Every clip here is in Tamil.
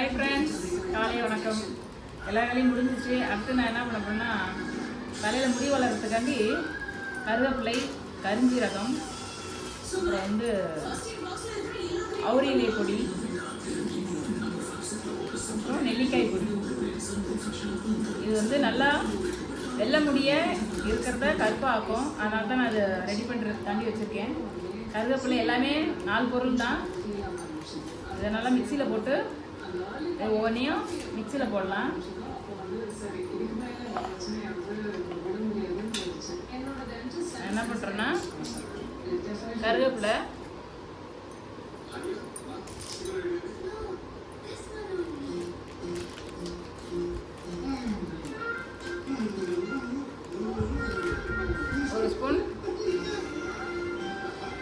ஹாய் ஃப்ரெண்ட்ஸ் காலை வணக்கம். எல்லா வேலையும் முடிஞ்சிச்சு. அடுத்து நான் என்ன பண்ண போறேன்னா தலையில் முடி வளர்கிறதுக்காண்டி கருவேப்பிலை கருஞ்சீரகம் அப்புறம் வந்து அவுரியிலை பொடி அப்புறம் நெல்லிக்காய் பொடி. இது வந்து நல்லா வெள்ளை முடிய இருக்கிறத கருப்பாக்கும் அதனால தான் நான் அதை ரெடி பண்ணுறதுக்காண்டி வச்சுருக்கேன். கருவேப்பிலை எல்லாமே நாலு பொருள் தான் இதை நல்லா மிக்சியில் போட்டு ஒவ்வொன்றையும் மிக்சியில் போடலாம். என்ன பண்ணுறேன்னா கருவேப்பிலை. ஒரு ஸ்பூன்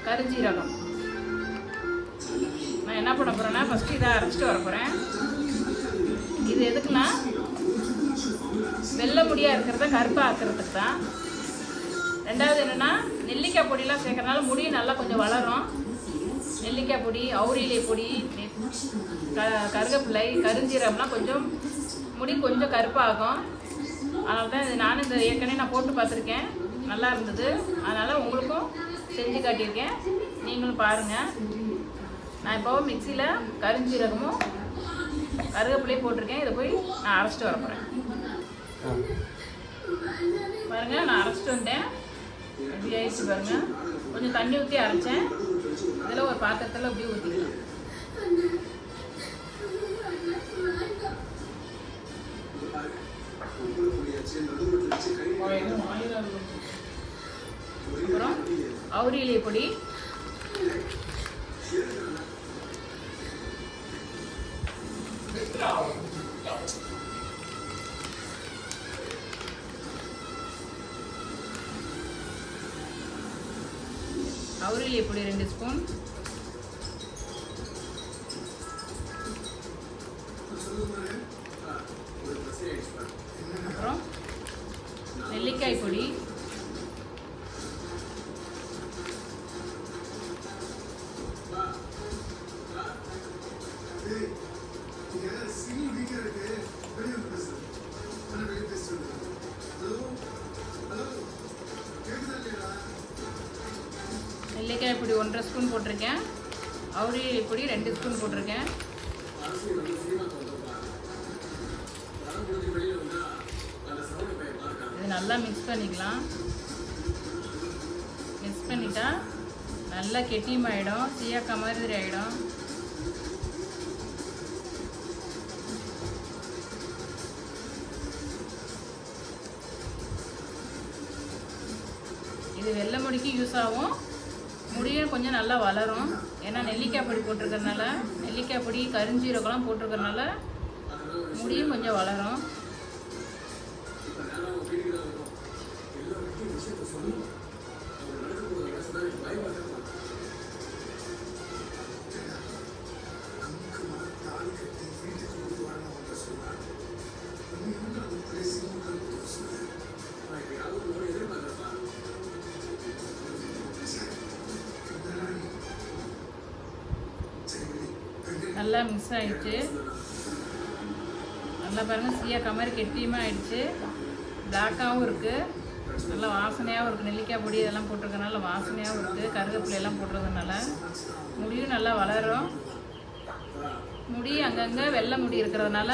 கருஞ்சீரகம். நான் என்ன பண்ண போகிறேன்னா ஃபஸ்ட்டு இதை அரைச்சிட்டு வர போகிறேன் எதுக்குன்னா வெள்ளை முடியாக இருக்கிறத கருப்பாக ஆக்கிறதுக்கு தான். ரெண்டாவது என்னென்னா நெல்லிக்காய் பொடியெலாம் சேர்க்கறனால முடி நல்லா கொஞ்சம் வளரும். நெல்லிக்காய் பொடி அவுரிலே பொடி க கருவேப்பிலை கருஞ்சீரகம்லாம் கொஞ்சம் முடி கொஞ்சம் கருப்பாகும். அதனால தான் நானும் இந்த ஏற்கனவே நான் போட்டு பார்த்துருக்கேன். நல்லா இருந்தது. அதனால் உங்களுக்கும் செஞ்சு காட்டியிருக்கேன். நீங்களும் பாருங்கள் நான் இப்போ மிக்சியில் கருஞ்சீரகமும் கருவேப்பிலையும் போட்டிருக்கேன். இதை போய் நான் அரைச்சிட்டு வர போகிறேன் பாருங்க நான் அரைச்சிட்டு வந்தேன் இப்படி ஆயிடுச்சு பாருங்க. கொஞ்சம் தண்ணி ஊற்றி அரைச்சேன். இதில் ஒரு பாத்திரத்தில் அப்படியே ஊற்றிக்கலாம் அப்புறம் அவுரி பொடி. அவுரி இலைய பொடி ரெண்டு ஸ்பூன்? அப்புறம்? நெல்லிக்காய் பொடி. நெல்லிக்காய் பொடி ஒன்றரை ஸ்பூன் போட்டிருக்கேன். அவுரி பொடி ரெண்டு ஸ்பூன் போட்டிருக்கேன். இது நல்லா மிக்ஸ் பண்ணிக்கலாம். மிக்ஸ் பண்ணிட்டா நல்லா கெட்டியமாயிடும் சீயாக்கா மாதிரி ஆகிடும் இது வெள்ளை முடிக்கு யூஸ் ஆகும். முடியும் கொஞ்சம் நல்லா வளரும். ஏன்னா நெல்லிக்காய் பொடி போட்டிருக்கறனால நெல்லிக்காய் பொடி கருஞ்சீரகம்லாம் போட்டிருக்கறனால முடியும் கொஞ்சம் வளரும். நல்லா மிக்ஸ் ஆகிடுச்சு நல்லா பாருங்கள் சீயா மாதிரி கெட்டியுமே ஆயிடுச்சு. பிளாக்காகவும் இருக்குது நல்லா வாசனையாகவும் இருக்குது நெல்லிக்காய் பொடி இதெல்லாம் போட்டிருக்கனால வாசனையாகவும் இருக்குது கருவேப்பிலை எல்லாம் முடியும் நல்லா வளரும். முடி அங்கங்கே வெள்ளை முடி இருக்கிறதுனால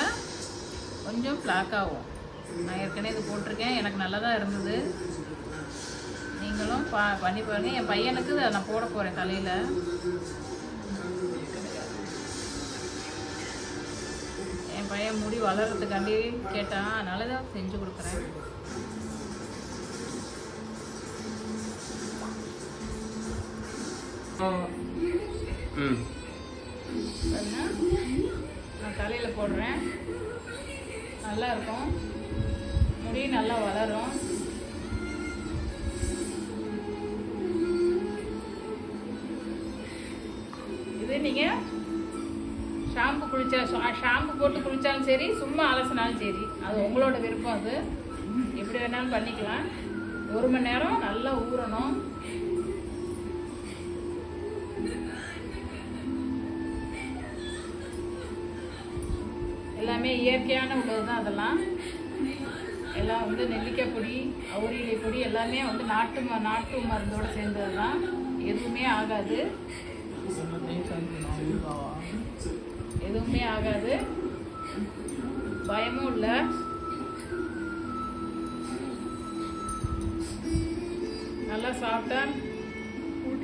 கொஞ்சம் பிளாக்காகும் நான் ஏற்கனவே இது போட்டிருக்கேன். எனக்கு நல்லா தான் இருந்தது. நீங்களும் பா பண்ணி பாருங்கள் என் பையனுக்கு இதை நான் போட போகிறேன் தலையில். பையன் முடி வளர்கிறதுக்காண்டி கேட்டான். அதனால தான் செஞ்சு கொடுக்குறேன். நான் தலையில் போடுறேன். நல்லா இருக்கும். முடி நல்லா வளரும். இது நீங்கள் ஷாம்பு குளிச்சா ஷாம்பு போட்டு குளிச்சாலும் சரி சும்மா அலசினாலும் சரி. அது உங்களோட விருப்பம் அது. எப்படி வேணாலும் பண்ணிக்கலாம். ஒரு மணி நேரம் நல்லா ஊறணும். எல்லாமே இயற்கையான உள்ளது தான் அதெல்லாம். எல்லாம் வந்து நெல்லிக்காய் பொடி அவுரிலை பொடி எல்லாமே வந்து நாட்டு ம நாட்டு மருந்தோடு சேர்ந்தது தான் எதுவுமே ஆகாது. எதுவுமே ஆகாது. பயமும் இல்லை. நல்லா சாப்பிட்டா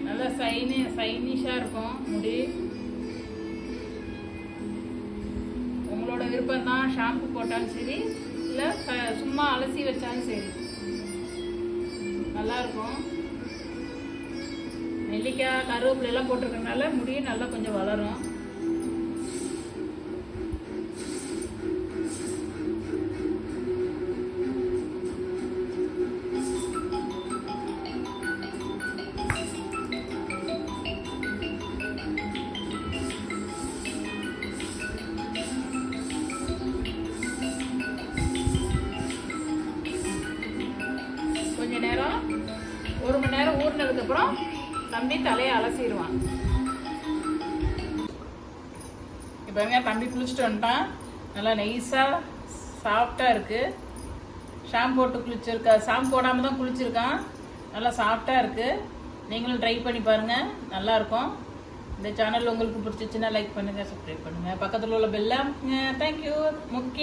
நல்லா சைனி சைனிஷாக இருக்கும் முடி. உங்களோட விருப்பம் தான் ஷாம்பு போட்டாலும் சரி இல்லை சும்மா அலசி வச்சாலும் சரி. நல்லாயிருக்கும் நெல்லிக்காய் கருவேப்பிலை எல்லாம் போட்டிருக்கறனால முடி நல்லா கொஞ்சம் வளரும். ஒரு மணி நேரம் ஊறினதுக்கப்புறம் தம்பி தலையை அலசிடுவான். இப்போ பாருங்க தம்பி குளிச்சுட்டு வந்துட்டான். நல்லா நைஸாக சாஃப்டாக இருக்குது ஷாம்பு போட்டு குளிச்சிருக்கா ஷாம்பு போடாமல் தான் குளிச்சிருக்கான். நல்லா சாஃப்டாக இருக்குது நீங்களும் ட்ரை பண்ணி பாருங்கள் நல்லாயிருக்கும் இந்த சேனல் உங்களுக்கு பிடிச்சிச்சுன்னா லைக் பண்ணுங்கள் சப்ஸ்கிரைப் பண்ணுங்கள் பக்கத்தில் உள்ள பெல்லாம் தேங்க்யூ முக்கியம்